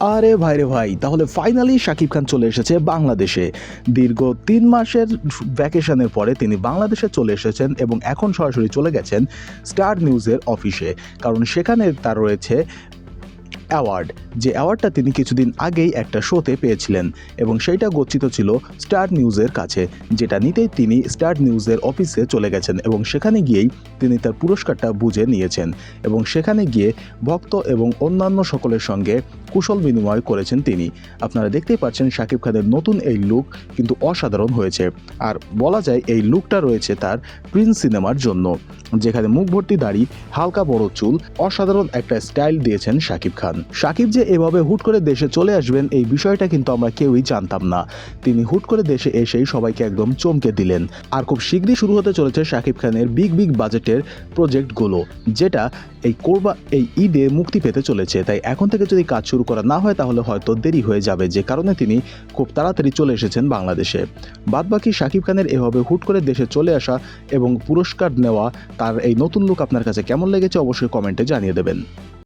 আরে ভাই রে ভাই, তাহলে ফাইনালি শাকিব খান চলে এসেছে বাংলাদেশে। দীর্ঘ তিন মাসের ভ্যাকেশনের পরে তিনি বাংলাদেশে চলে এসেছেন এবং এখন সরাসরি চলে গেছেন স্টার নিউজের অফিসে কারণ সেখানে তার রয়েছে অ্যাওয়ার্ড, যে অ্যাওয়ার্ডটা তিনি কিছুদিন আগেই একটা শোতে পেয়েছিলেন এবং সেইটা গচ্ছিত ছিল স্টার নিউজের কাছে, যেটা নিতেই তিনি স্টার নিউজের অফিসে চলে গেছেন এবং সেখানে গিয়েই তিনি তার পুরস্কারটা বুঝে নিয়েছেন এবং সেখানে গিয়ে ভক্ত এবং অন্যান্য সকলের সঙ্গে কুশল বিনিময় করেছেন তিনি। আপনারা দেখতেই পাচ্ছেন শাকিব খানের নতুন এই লুক কিন্তু অসাধারণ হয়েছে। আর বলা যায় এই লুকটা রয়েছে তার প্রিন্স সিনেমার জন্য, যেখানে মুখ ভর্তি দাড়ি, হালকা বড় চুল, অসাধারণ একটা স্টাইল দিয়েছেন শাকিব খান। শাকিব যে এভাবে হুট করে দেশে চলে আসবেন, এই বিষয়টা কিন্তু আমরা কেউই জানতাম না। তিনি হুট করে দেশে এসেই সবাইকে একদম চমকে দিলেন। আর খুব শীঘ্রই শুরু হতে চলেছে শাকিব খানের বিগ বিগ বাজেটের প্রজেক্টগুলো, যেটা এই কোরবা, এই ঈদে মুক্তি পেতে চলেছে। তাই এখন থেকে যদি কাজ শুরু করা না হয়, তাহলে হয়তো দেরি হয়ে যাবে। যে কারণে তিনি খুব তাড়াতাড়ি চলে এসেছেন বাংলাদেশে। বাদবাকি শাকিব খানের এভাবে হুট করে দেশে চলে আসা এবং পুরস্কার নেওয়া, তার এই নতুন লুক আপনার কাছে কেমন লেগেছে, অবশ্যই কমেন্টে জানিয়ে দেবেন।